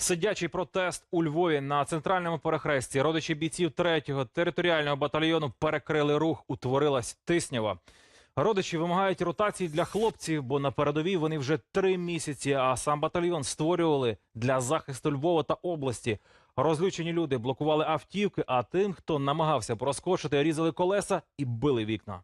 Сидячий протест у Львові на центральному перехресті. Родичі бійців 3-го територіального батальйону перекрили рух. Утворилась тиснява. Родичі вимагають ротації для хлопців, бо на передовій вони вже три місяці. А сам батальйон створювали для захисту Львова та області. Розлючені люди блокували автівки, а тим, хто намагався проскочити, різали колеса і били вікна.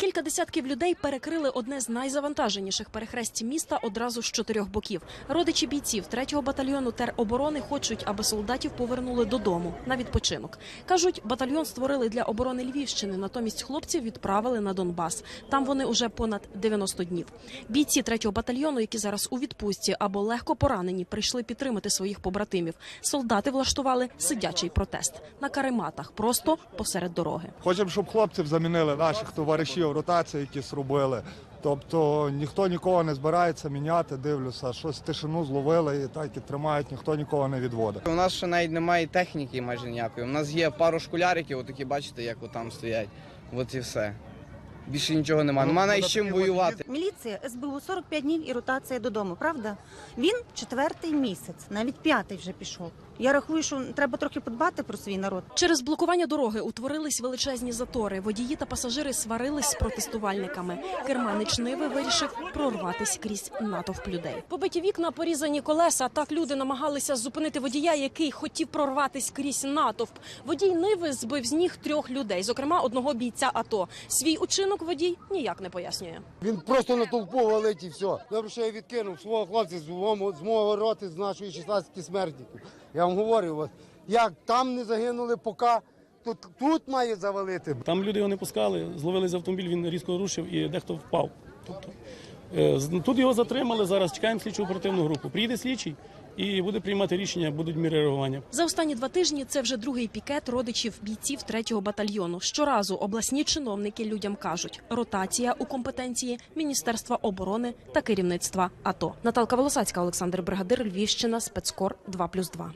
Кілька десятків людей перекрили одне з найзавантаженіших перехресть міста одразу з чотирьох боків. Родичі бійців 3-го батальйону тероборони хочуть, аби солдатів повернули додому на відпочинок. кажуть, батальйон створили для оборони Львівщини. Натомість хлопців відправили на Донбас. Там вони уже понад 90 днів. Бійці 3-го батальйону, які зараз у відпустці або легко поранені, прийшли підтримати своїх побратимів. Солдати влаштували сидячий протест на карематах, просто посеред дороги. Хочемо, щоб хлопців замінили наших товаришів, ротації якісь робили. Тобто ніхто нікого не збирається міняти, дивлюся, щось тишину зловили і так і тримають, ніхто нікого не відводить. У нас ще навіть немає техніки майже ніякої. У нас є пару школяриків, отакі бачите, як там стоять. От і все. Більше нічого немає. Ну, Нема навіть з чим воювати. Міліція, СБУ 45 днів і ротація додому, правда? Він четвертий місяць, навіть п'ятий вже пішов. Я рахую, що треба трохи подбати про свій народ. Через блокування дороги утворились величезні затори. Водії та пасажири сварились з протестувальниками. Керманич Ниви вирішив прорватись крізь натовп людей. Побиті вікна, порізані колеса. Так люди намагалися зупинити водія, який хотів прорватись крізь натовп. Водій Ниви збив з ніг трьох людей, зокрема одного бійця. АТО. свій учинок водій ніяк не пояснює. Він просто на толпу валить і все. Добре, що я відкинув свого хлопця з мого, з мого роти, з нашої 16 смертників. Я вам говорю, от, як там не загинули, поки тут, тут має завалити. Там люди його не пускали, зловили з автомобіль, він різко рушив і дехто впав. Тобто, е, з- тут його затримали, зараз чекаємо слідчу оперативну групу. Приїде слідчий і буде приймати рішення, будуть міри реагування. За останні два тижні це вже другий пікет родичів бійців 3-го батальйону. Щоразу обласні чиновники людям кажуть: ротація у компетенції Міністерства оборони та керівництва АТО. Наталка Волосацька, Олександр Бригадир, Львівщина, спецкор 2+,2.